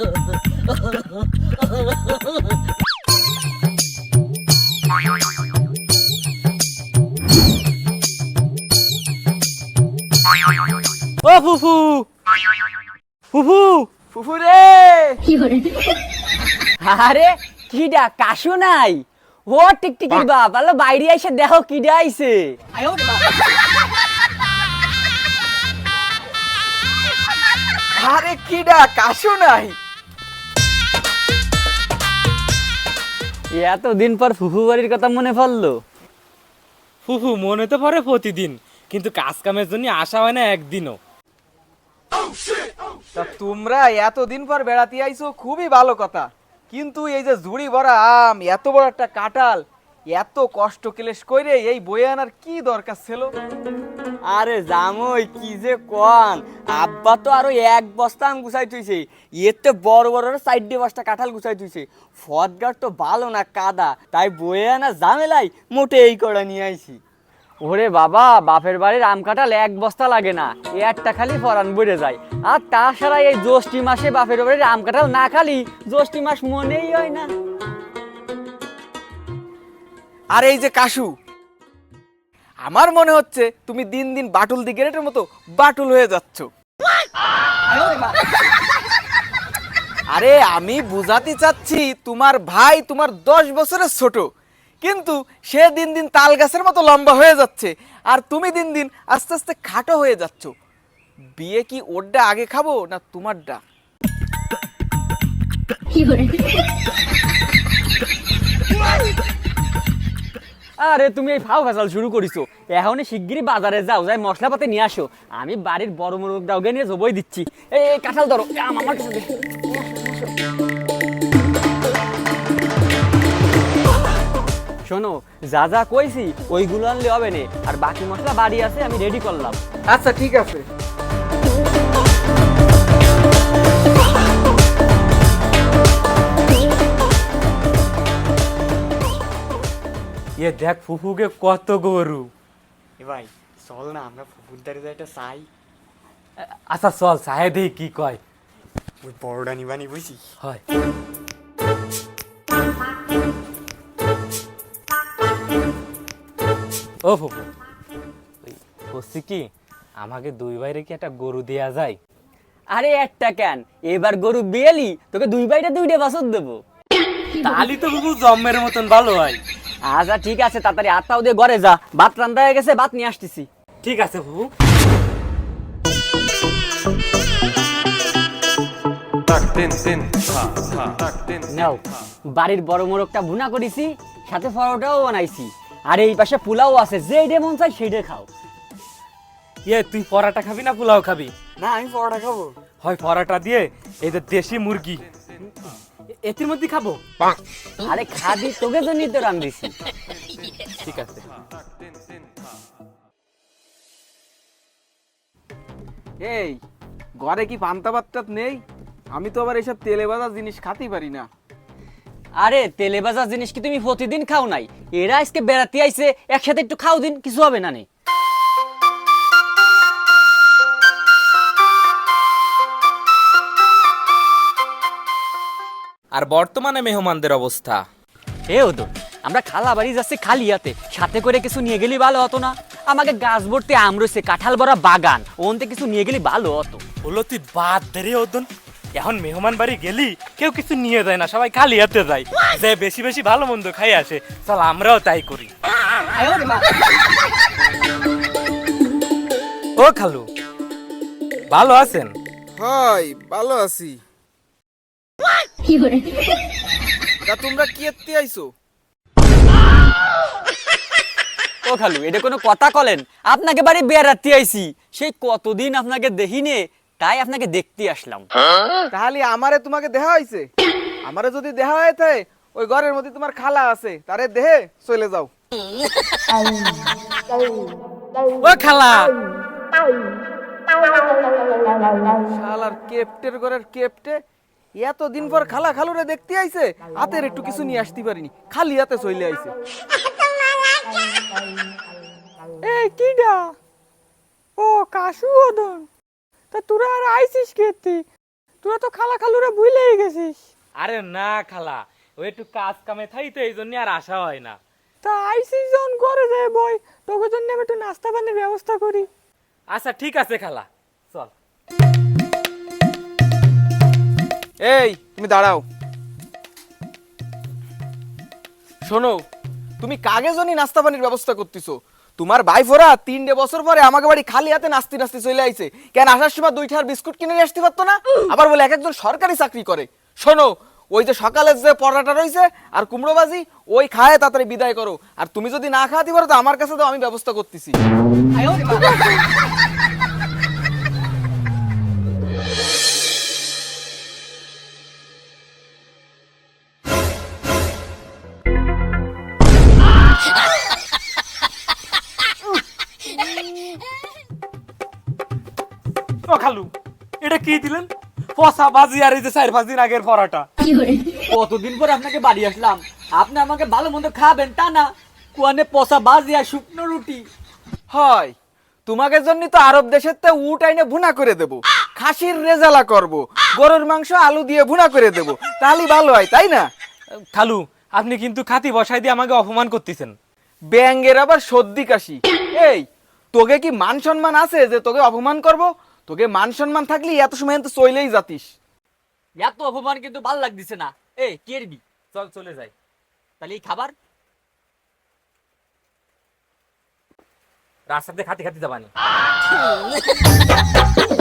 ও ফুফু। ফুফু ফুফু রে। আরে কিডা কাশু নাই? ও টিকটিকির বাপ। আলো বাইরে এসে দেখো কিডা আইছে। আরে কিডা কাশু নাই? এতদিন পর ফুফু বাড়ির কথা মনে পড়ল? ফুফু, মনে তো পড়ে প্রতিদিন, কিন্তু কাজ কামের জন্য আসা হয় না একদিনও। তা তোমরা এতদিন পর বেড়াতে আইছো, খুবই ভালো কথা। কিন্তু এই যে ঝুড়ি ভরা আম, এত বড় একটা কাঁঠাল এত কষ্ট ক্লেশ করে এই বয়ে আনার কি দরকার ছিল? আরে জামই কি যে কন? আব্বা তো আরও এক বস্তা আম গুছাই তুইছে এতে বড় বড় সাইড দিয়ে বস্তা কাঁঠাল গুছাই তুইছে ফদগার তো ভালো না কাদা তাই বয়ে আনা ঝামেলাই মোটে এই করা নিয়ে আইছি। ওরে বাবা বাপের বাড়ির আম কাঁঠাল এক বস্তা লাগে না একটা খালি ফরান বেড়ে যায়। আর তাছাড়া এই জ্যৈষ্ঠী মাসে বাপের বাড়ির আম কাঁঠাল না খালি জ্যৈষ্ঠী মাস মনেই হয় না। আর এই যে কাশু, আমার মনে হচ্ছে তুমি দিন দিন বাটুল দি গ্রেটের মতো বাটুল হয়ে যাচ্ছ। আরে আমি বুঝাতে চাচ্ছি তোমার ভাই তোমার দশ বছরের ছোট, কিন্তু সে দিন দিন তাল গাছের মতো লম্বা হয়ে যাচ্ছে আর তুমি দিন দিন আস্তে আস্তে খাটো হয়ে যাচ্ছ। বিয়ে কি ওরটা আগে খাব না তোমারটা আরে, তুমি এই ফাও ফেসাল শুরু করিছো। এখনই শিগগিরই বাজারে যাও, যাই মশলাপাতি নিয়ে আসো। আমি বাড়ির বড় মোরগ দাওগে নিয়ে জবই দিচ্ছি। এই কাঁঠাল ধরো। আম আমার কাছে। শোনো, যা যা কইছি, ওইগুলো আনলে হবে না। আর বাকি মশলা বাড়ি আছে, আমি রেডি করলাম। আচ্ছা ঠিক আছে। এ দেখ ফুফুকে কত গরু। এ ভাই চল না আমরা ফুকুর দাঁড়িয়ে একটা চাই আচ্ছা চল সাহে দেই কি কয়। ওই বড়টা নিবানি বুঝি? হয়। ও ফুফু বলছি কি আমাকে দুই বাইরে কি একটা গরু দেয়া যায়? আরে একটা কেন এবার গরু বিয়েলি তোকে দুই বাইটা দুইটা বাসর দেবো। তালি তো ফুফু জম্মের মতন ভালো হয়। আচ্ছা ঠিক আছে তাড়াতাড়ি আটটাও দিয়ে ঘরে যা। ভাত রান্না হয়ে গেছে ভাত নিয়ে আসতেছি। ঠিক আছে tak tin নাও বাড়ির বড় মোরগটা ভুনা করেছি সাথে পরোটাও বানাইছি। আর এই পাশে পোলাও আছে যেইটা মন চাই সেইটা খাও। ইয়ে তুই পরাটা খাবি না পোলাও খাবি? না আমি পরোটা খাব। হয় পরাটা দিয়ে এই যে দেশি মুরগি। এটির মধ্যে খাব? আরে খাবি তোকে তো রান্ধিছি ঠিক আছে। এই ঘরে কি পান্তা ভাতটাত নেই? আমি তো আবার এইসব তেলে ভাজা জিনিস খাতেই পারি না। আরে তেলে ভাজা জিনিস কি তুমি প্রতিদিন খাও নাই? এরা আজকে বেড়াতে আইছে একসাথে একটু খাও দিন কিছু হবে না নে। আর বর্তমানে মেহমানদের অবস্থা। এ হতো আমরা খালা বাড়ি যাচ্ছি খালি হাতে সাথে করে কিছু নিয়ে গেলে ভালো হতো না। আমাকে গাছ ভর্তি আম রয়েছে কাঁঠাল ভরা বাগান ওনতে কিছু নিয়ে গেলে ভালো হতো। হলো তুই বাদ দে রে ওদন। এখন মেহমান বাড়ি গেলি কেউ কিছু নিয়ে যায় না সবাই খালি হাতে যায়। যে বেশি বেশি ভালো মন্দ খাই আসে চল আমরাও তাই করি। ও খালু ভালো আছেন? হয় ভালো আছি। তা তোমরা কি এত্তি আইছো? ও খালু এটা কোনো কথা কলেন। আপনাকে বাড়ি বেড়াতে আইছি। সেই কতদিন আপনাকে দেখিনে তাই আপনাকে দেখতে আসলাম। তাহলে আমারে তোমাকে দেহা হয়েছে আমারে যদি দেহা হয়ে থাকে ওই ঘরের মধ্যে তোমার খালা আছে তারে দেহে চলে যাও। ও খালা! শালার কেপটের ঘরের কেপটে এতদিন পর খালা খালুরে দেখতে আইছে হাতের একটু কিছু নিয়ে আসতে পারিনি খালি হাতে চলে আইছে। এই কিডা? ও কাশু ওদন। তা তোরা আর আইছিস কেতে তুই তো খালা খালুরে ভুলেই গেছিস। আরে না খালা ওই একটু কাজ কামে থাই তো এই জন্য আর আসা হয় না। তা আইসিস যখন করে যায় বই তোকে জন্য আমি একটু নাস্তা পানির ব্যবস্থা করি। আচ্ছা ঠিক আছে খালা চল। এই তুমি দাঁড়াও। শোনো তুমি কাগে জনি নাস্তা পানির ব্যবস্থা করতেছো? তোমার ভাই ফোরা তিনটে বছর পরে আমাকে বাড়ি খালি হাতে নাস্তি নাস্তি চলে আইছে। কেন আসার সময় দুইটা আর বিস্কুট কিনে নিয়ে আসতে পারতো না? আবার বলে এক একজন সরকারি চাকরি করে। শোনো ওই যে সকালের যে পরোটা রয়েছে আর কুমড়ো বাজি ওই খায় তাড়াতাড়ি বিদায় করো। আর তুমি যদি না খাওয়াতে পারো তো আমার কাছে তো আমি ব্যবস্থা করতেছি। খালু। এটা কি দিলেন? পচা বাজি আর এই যে চার পাঁচ দিন আগের পরাটা। কতদিন পর আপনাকে বাড়ি আসলাম? আপনি আমাকে ভালো মন্দ খাবেন তা না। কুয়ানে পচা বাজি আর শুকনো রুটি। হয় তোমাকে জন্য তো আরব দেশের তে উট আইনে ভুনা করে দেব। খাসির রেজালা করব। গরুর মাংস আলু দিয়ে ভুনা করে দেব। তাহলেই ভালো হয় তাই না? খালু আপনি কিন্তু খাতি বসাই দিয়ে আমাকে অপমান করতেছেন। ব্যাঙ্গের আবার সর্দি কাশি। এই তোকে কি মান সম্মান আছে যে তোকে অপমান করব? তোকে মান সম্মান থাকলে এত সময় তো চইলেই যাতিস। এত অপমান কিন্তু ভালো লাগতেছে না। এ কেরবি? চল চলে যাই। তাহলে এই খাবার? রাস্তাতে খাতে খাতে যাবানি।